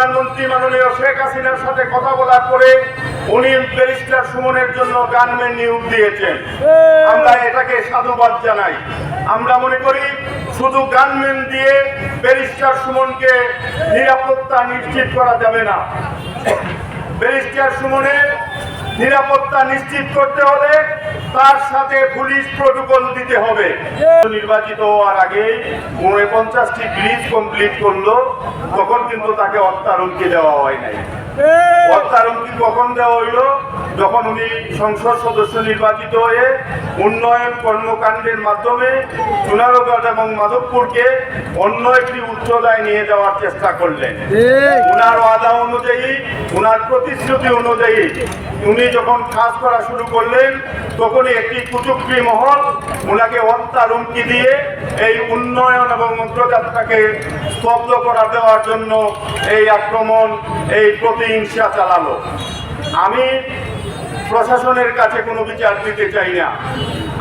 প্রধানমন্ত্রী মাননীয় শেখ হাসিনার সাথে কথা বলার পরে উনি ব্যারিস্টার সুমনের জন্য গানম্যান নিয়োগ দিয়েছেন। আমরা এটাকে সাধুবাদ জানাই। আমরা মনে করি শুধু গানম্যান দিয়ে ব্যারিস্টার সুমনকে নিরাপত্তা নিশ্চিত করা যাবে না। ব্যারিস্টার সুমনের নিরাপত্তা নিশ্চিত করতে হলে তার সাথে পুলিশ প্রোটোকল দিতে হবে। নির্বাচিত হওয়ার আগে পঞ্চাশটি ব্রিজ কমপ্লিট করল তখন কিন্তু তাকে হত্যারুমকি দেওয়া হয় নাই। হত্যারুমকি কখন দেওয়া হইল? যখন উনি সংসদ সদস্য নির্বাচিত হয়ে উন্নয়ন কর্মকাণ্ডের মাধ্যমে চুনারগঞ্জ এবং মাধবপুরকে অন্য একটি উচ্চতায় নিয়ে যাওয়ার চেষ্টা করলেন। উনার ওয়াদা অনুযায়ী উনার প্রতিশ্রুতি অনুযায়ী উনি যখন কাজ করা শুরু করলেন তখনই একটি কুচুক্রি মহল উনাকে হত্যা রুমকি দিয়ে এই উন্নয়ন এবং অগ্রযাত্রাকে স্তব্ধ করা দেওয়ার জন্য এই আক্রমণ এই প্রতিহিংসা চালালো। আমি প্রশাসনের কাছে কোনো বিচার দিতে চাই না।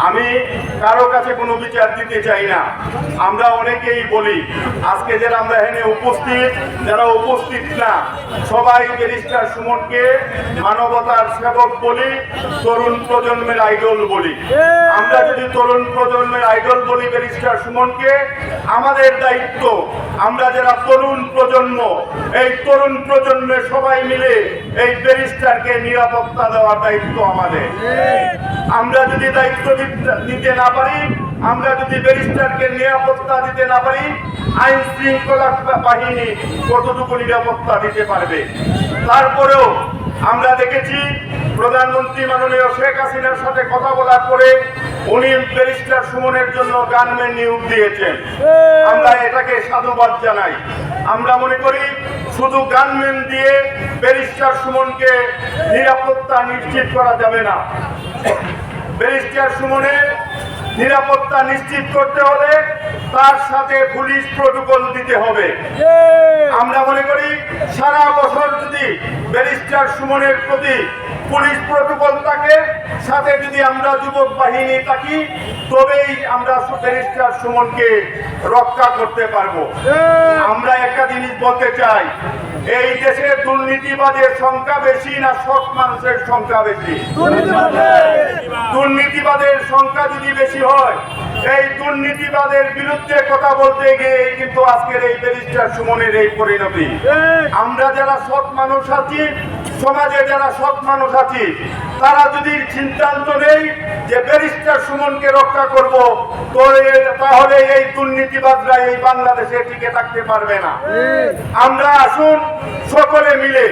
আমি কারও কাছে কোনো বিচার দিতে চাই না। আমরা অনেকেই বলি, আজকে যারা আমরা এখানে উপস্থিত, যারা উপস্থিত না, সবাই ব্যারিস্টার সুমনকে মানবতার সেবক বলি, তরুণ প্রজন্মের আইডল বলি। আমরা যদি তরুণ প্রজন্মের আইডল বলি ব্যারিস্টার সুমনকে, আমাদের দায়িত্ব, আমরা যারা তরুণ প্রজন্ম, এই তরুণ প্রজন্মের সবাই মিলে এই ব্যারিস্টারকে নিরাপত্তা দেওয়ার দায়িত্ব আমাদের। আমরা যদি দায়িত্ব দিতে- না পারি, আমরা যদি ব্যারিস্টারকে নিরাপত্তা দিতে না পারি, আইন শৃঙ্খলা বাহিনী কতটুকু নিরাপত্তা দিতে পারবে? তারপরেও আমরা দেখেছি প্রধানমন্ত্রী মাননীয় শেখ হাসিনার সাথে কথা বলার পরে উনি ব্যারিস্টার সুমনের জন্য গানম্যান নিয়োগ দিয়েছেন। আমরা এটাকে সাধুবাদ জানাই। আমরা মনে করি শুধু গানম্যান দিয়ে ব্যারিস্টার সুমনকে নিরাপত্তা নিশ্চিত করা যাবে না। ব্যারিস্টার সুমনের নিরাপত্তা নিশ্চিত করতে হলে তার সাথে পুলিশ প্রোটোকল দিতে হবে। আমরা মনে করি সারা বছর যদি ব্যারিস্টার সুমনের প্রতি পুলিশ প্রোটোকল থাকে সাথে যদি আমরা যুবক বাহিনী থাকি তবেই আমরা ব্যারিস্টার সুমনকে রক্ষা করতে পারব। আমরা একটা জিনিস বলতে চাই এই দেশে দুর্নীতিবাদের সংখ্যা বেশি না সৎ মানুষের সংখ্যা বেশি? দুর্নীতিবাদের সংখ্যা যদি বেশি হয় এই দুর্নীতিবাদের বিরুদ্ধে কথা বলতে গিয়ে কিন্তু আজকের এই ব্যারিস্টার সুমনের এই পরিণতি। আমরা যারা সৎ মানুষ আছি সমাজে যারা সৎ মানুষ আছি তারা যদি সিদ্ধান্ত নেই যে ব্যারিস্টার সুমনকে রক্ষা করব তো তাহলে এই দুর্নীতিবাদরা এই বাংলাদেশে টিকে থাকতে পারবে না। আমরা আসুন সকলে মিলে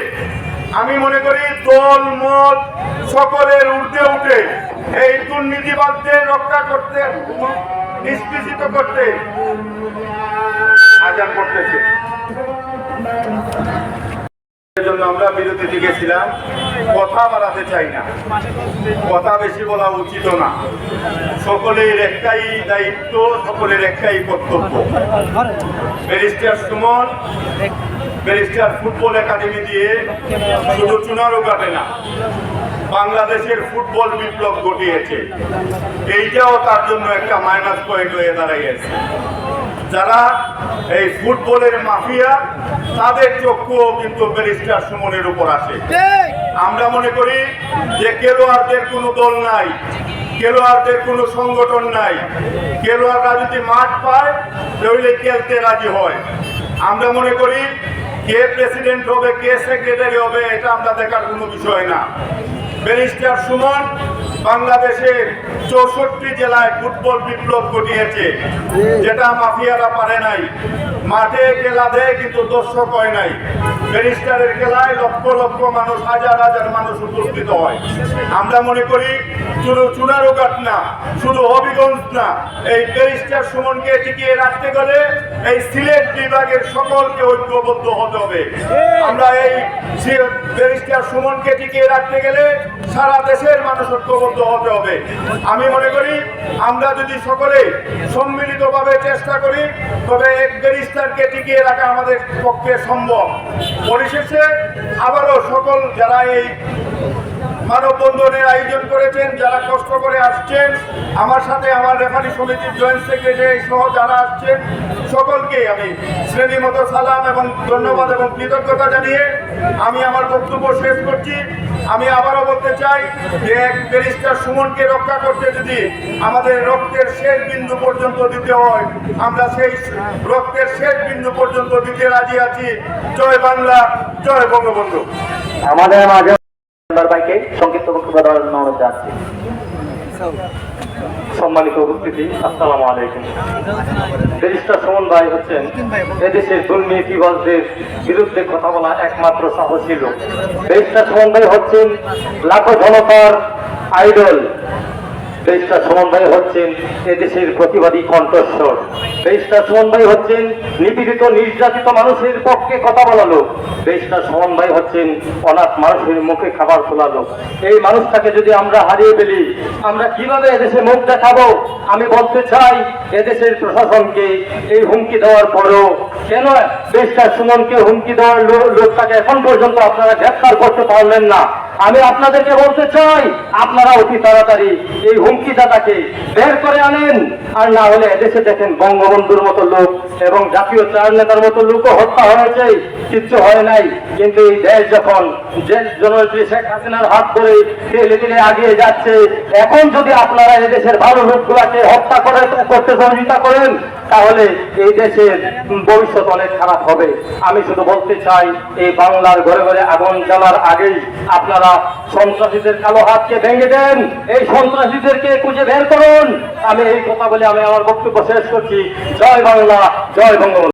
আমি মনে করি দল, মত সকলের উঠে উঠে এই দুর্নীতিবাদদের রক্ষা করতে, নিষ্পেষিত করতে আজান করতেছে। আমরা বিরতিতে গেছিলাম কথা বাড়াতে চাই না। কথা বেশি বলা উচিত না। সকলের একটাই দায়িত্ব, সকলের একটাই কর্তব্য। Barrister Suman, barrister football academy দিয়ে শুধু চুনারও কাটে না, বাংলাদেশের ফুটবল বিপ্লব ঘটিয়েছে। এইটাও তার জন্য একটা মাইনাস পয়েন্ট হয়ে দাঁড়িয়েছে যারা এই ফুটবলের মাফিয়া তাদের চক্ষুও কিন্তু ব্যারিস্টার সুমনের উপর আসে আমরা মনে করি যে খেলোয়াড়দের কোনো দল নাই খেলোয়াড়দের কোনো সংগঠন নাই। খেলোয়াড়রা যদি মাঠ পায় তাহলে খেলতে রাজি হয়। আমরা মনে করি কে প্রেসিডেন্ট হবে কে সেক্রেটারি হবে এটা আমরা দেখার কোনো বিষয় না। ব্যারিস্টার সুমন বাংলাদেশের চৌষট্টি জেলায় ফুটবল বিপ্লব ঘটিয়েছে। যেটা মাফিয়ারা পারে নাই। মাঠে খেলা দেয় কিন্তু দর্শক হয় নাই। ব্যারিস্টারের খেলায় লক্ষ লক্ষ মানুষ, হাজার হাজার মানুষ উপস্থিত হয়। আমরা মনে করি শুধু চুনারুঘাট না, শুধু হবিগঞ্জ না, এই ব্যারিস্টার সুমনকে টিকিয়ে রাখতে গেলে এই সিলেট বিভাগের সকলকে ঐক্যবদ্ধ হতে হবে। আমরা এই ব্যারিস্টার সুমনকে টিকিয়ে রাখতে গেলে সারা দেশের মানুষ ঐক্যবদ্ধ হতে হবে। আমি মনে করি আমরা যদি সকলে সম্মিলিতভাবে চেষ্টা করি, তবে এক ব্যারিস্টারকে টিকিয়ে রাখা আমাদের পক্ষে সম্ভব। পরিশেষে আবারও সকল যারা এই মানববন্ধনের আয়োজন করেছেন, যারা কষ্ট করে আসছেন, আমার সাথে আমার রেফারি সমিতির জয়েন্ট সেক্রেটারি সহ যারা আসছেন, সকলকে আমি শ্রেণি মতো সালাম এবং ধন্যবাদ এবং কৃতজ্ঞতা জানিয়ে আমি আমার বক্তব্য শেষ করছি। আমি আবারও বলতে চাই যে এক ব্যারিস্টার সুমনকে রক্ষা করতে যদি আমাদের রক্তের শেষ বিন্দু পর্যন্ত দিতে হয়, আমরা সেই রক্তের শেষ বিন্দু পর্যন্ত দিতে রাজি আছি। জয় বাংলা, জয় বঙ্গবন্ধু। আমাদের মাঝে মেম্বার ভাইকে সংক্ষিপ্ত বক্তব্য দেওয়ার জন্য অনুরোধ জানাচ্ছি। সম্মানিত উপস্থিতি, আসসালামু আলাইকুম। ব্যারিস্টার সুমন ভাই হচ্ছেন এদেশের দুর্নীতিবাজদের বিরুদ্ধে কথা বলা একমাত্র সাহসী লোক। ব্যারিস্টার সুমন ভাই হচ্ছেন লাখো জনতার আইডল। ব্যারিস্টার সুমন ভাই হচ্ছেন এদেশের প্রতিবাদী কণ্ঠস্বর। ব্যারিস্টার সুমন ভাই হচ্ছেন নিপীড়িত, নির্যাতিত মানুষের পক্ষে কথা বলা লোক। ব্যারিস্টার সুমন ভাই হচ্ছেন অনাথ মানুষের মুখে খাবার তোলা লোক। এই মানুষটাকে যদি আমরা হারিয়ে ফেলি, আমরা কীভাবে এদেশে মুখ দেখাবো? আমি বলতে চাই, এদেশের প্রশাসনকে এই হুমকি দেওয়ার পরও কেন ব্যারিস্টার সুমনকে হুমকি দেওয়ার লোকটাকে এখন পর্যন্ত আপনারা গ্রেফতার করতে পারলেন না? আমি আপনাদেরকে বলতে চাই, আপনারা অতি তাড়াতাড়ি এই হুমকিদাতাকে বের করে আনেন। আর না হলে এদেশে দেখেন বঙ্গবন্ধুর মতো লোক এবং জাতীয় চার নেতার মতো লোকও হত্যা হয়েছে। কিচ্ছু হয় নাই। কিন্তু এই দেশ যখন জননেত্রী শেখ হাসিনার হাত ধরে ধীরে ধীরে আগিয়ে যাচ্ছে, এখন যদি আপনারা এদেশের ভালো লোকগুলাকে হত্যা করে, করতে সহযোগিতা করেন, তাহলে এই দেশের ভবিষ্যৎ অনেক খারাপ হবে। আমি শুধু বলতে চাই, এই বাংলার ঘরে ঘরে আগুন জ্বালার আগেই আপনারা সন্ত্রাসীদের কালো হাতকে ভেঙে দেন, এই সন্ত্রাসীদেরকে খুঁজে বের করুন। আমি এই কথা বলে আমি আমার বক্তব্য শেষ করছি। জয় বাংলা, জয় বঙ্গবন্ধু।